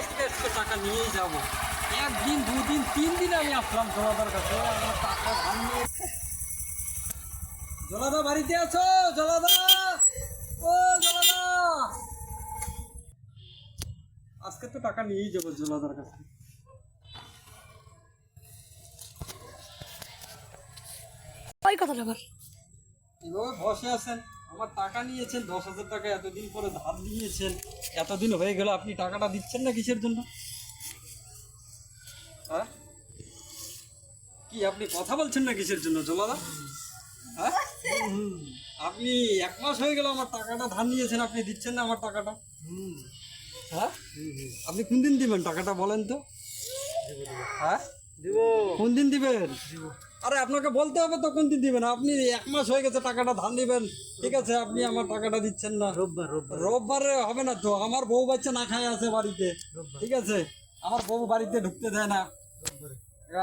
আজকে টাকা নিয়েই যাব। একদিন দুদিন তিন দিন আমি আসলাম জলাদার কাছে। আমার টাকা ধান নিয়ে জলাদা বাড়িতে আছো? জলাদা! ও জলাদা! আজকে তো টাকা নিয়েই যাব জলাদার কাছে। ওই কথাটা বল। এভাবে বসে আছেন আমার টাকা নিয়েছেন দশ হাজার টাকা এতদিন পরে ধার দিয়েছেন এতদিন হয়ে গেল আপনি টাকাটা দিচ্ছেন না কিসের জন্য? হ্যাঁ? কি আপনি কথা বলছেন না কিসের জন্য জলাদা হ্যাঁ? আপনি এক মাস হয়ে গেল আমার টাকাটা ধার নিয়েছেন আপনি দিচ্ছেন না আমার টাকাটা? হ্যাঁ? আপনি কোন দিন দিবেন টাকাটা বলেন তো? হ্যাঁ? দিব। কোন দিন দিবেন? আরে আপনাকে বলতে হবে তো কোন দিন দিবেন? আপনি এক মাস হয়ে গেছে টাকাটা ধান দিবেন ঠিক আছে আপনি আমার টাকাটা দিচ্ছেন না। রোববার রোববার। হবে না তো। আমার বউ বাচ্চা না খায় আছে বাড়িতে। ঠিক আছে? আমার বউ বাড়িতে ঢুকতে দেয় না।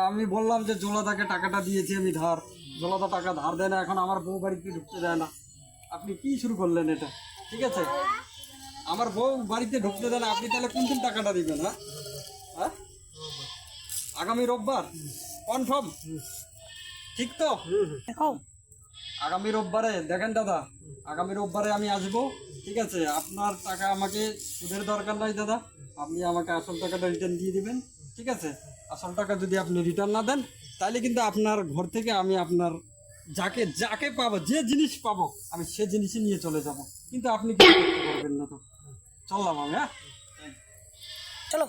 আমি বললাম যে জোলাদাকে টাকাটা দিয়েছি আমি ধার। জোলাদা টাকা ধার দেয় না এখন আমার বউ বাড়িতে ঢুকতে দেয় না। আপনি কি শুরু করলেন এটা? ঠিক আছে? আমার বউ বাড়িতে ঢুকতে দেয় না আপনি তাহলে কোন দিন টাকাটা দিবেন হ্যাঁ? হ্যাঁ? আগামী রোববার? কনফার্ম? ঠিক তো আগামী রোববারে দেখেন দাদা আগামী রোববারে আমি আসব ঠিক আছে? আপনার টাকা আমাকে সুদের দরকার নাই দাদা। আপনি আমাকে আসল টাকাটা রিটার্ন দিয়ে দিবেন ঠিক আছে? আসল টাকা যদি আপনি রিটার্ন না দেন তাহলে কিন্তু আপনার ঘর থেকে আমি আপনার যাকে যাকে পাবো যে জিনিস পাবো আমি সে জিনিসই নিয়ে চলে যাব। কিন্তু আপনি কিছু করতে পারবেন না তো। চললাম আমি হ্যাঁ? চলো।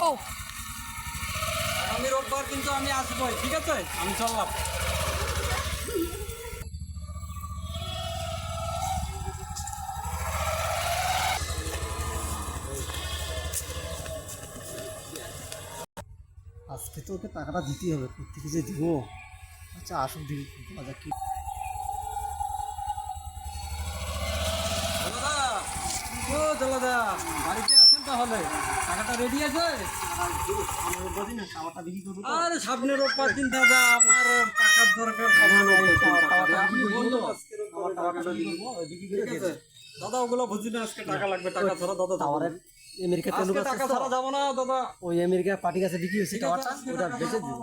ও। আগামী রোববার কিন্তু আমি আসবোই ঠিক আছে? আমি চললাম আজকে তো ওকে টাকাটা দিতেই হবে কোথেকে যে দিব। আচ্ছা আসুক দেখি বাজার কি দাদা ও দাদা বাড়িতে তাহলে? টাকাটা রেডি আছে? বলি না খাওয়াটা বিক্রি করব আর সামনের রোববার দিন দাদা আমার টাকার দরকার। ওগুলো বুঝি না আজকে টাকা লাগবে টাকা ছাড়া দাদা। টাওয়ারের আমেরিকাতে লোক টাকা ছাড়া যাব না দাদা। ওই আমেরিকা পার্টি কাছে বিক্রি হয়েছে টাওয়ারটা ওটা বেঁচে দিব।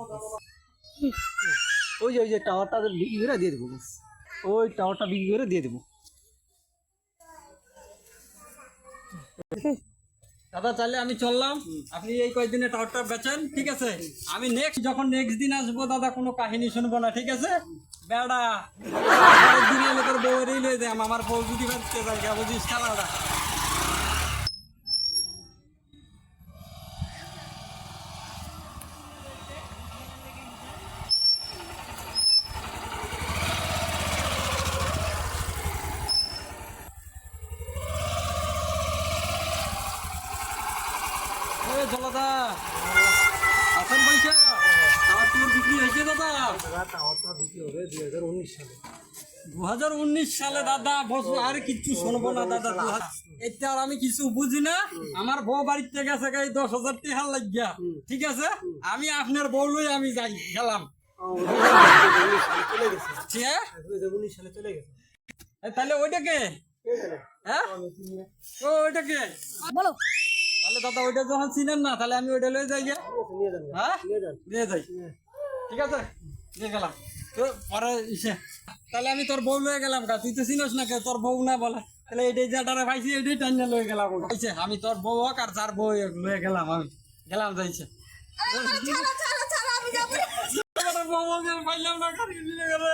ওই যে ওই যে টাওয়ারটা বিক্রি করে দিয়ে দেবো ওই টাওয়ারটা বিক্রি করে দিয়ে দেবো। দাদা তাহলে আমি চললাম। আপনি এই কয়েকদিনে টাওয়ারটা বেচেন ঠিক আছে? আমি নেক্সট যখন নেক্সট দিন আসব দাদা কোনো কাহিনী শুনব না ঠিক আছে? বেড়া। দিনে লোকের বউয়েরই লয়ে যাম আমার বউ যদি বেচতে যায় বুঝিস খেলাটা? জলাদা। আছেন পয়সা। টাওয়ার টুর বিক্রি হয়েছে দাদা। টাওয়ারটা বিক্রি হবে দুই হাজার উনিশ সালে দু হাজার উনিশ সালে দাদা বসবো আর কিচ্ছু শুনব না দাদা দু হাজার এটা আর আমি কিছু বুঝি না। আমার বউ বাড়িতে গেছে গাই দশ হাজার টাকা লাগিয়া। ঠিক আছে? আমি আপনার বউ লই আমি যাই গেলাম। এ, তাহলে ওইটাকে হ্যাঁ? ওইটাকে বলো। তাহলে দাদা ওইটা যখন চিনেন না তাহলে আমি ওইটা লয়ে যাই গিয়া। হ্যাঁ? নিয়ে যাই। ঠিক আছে? নিয়ে গেলাম। তো পরে ইসে তাহলে আমি তোর বউ লয়ে গেলাম গা। তুই তো চিনস না কে? তোর বউ না বলে। তাহলে এটাই যেটারে পাইছি এটাই টাইনা লয়ে গেলাম আইছে আমি তোর বউ হোক আর তার বউ হোক লয়ে গেলাম আমি। গেলাম যাইছে। বউ পাইলাম না গাড়ি নিয়ে গেলে।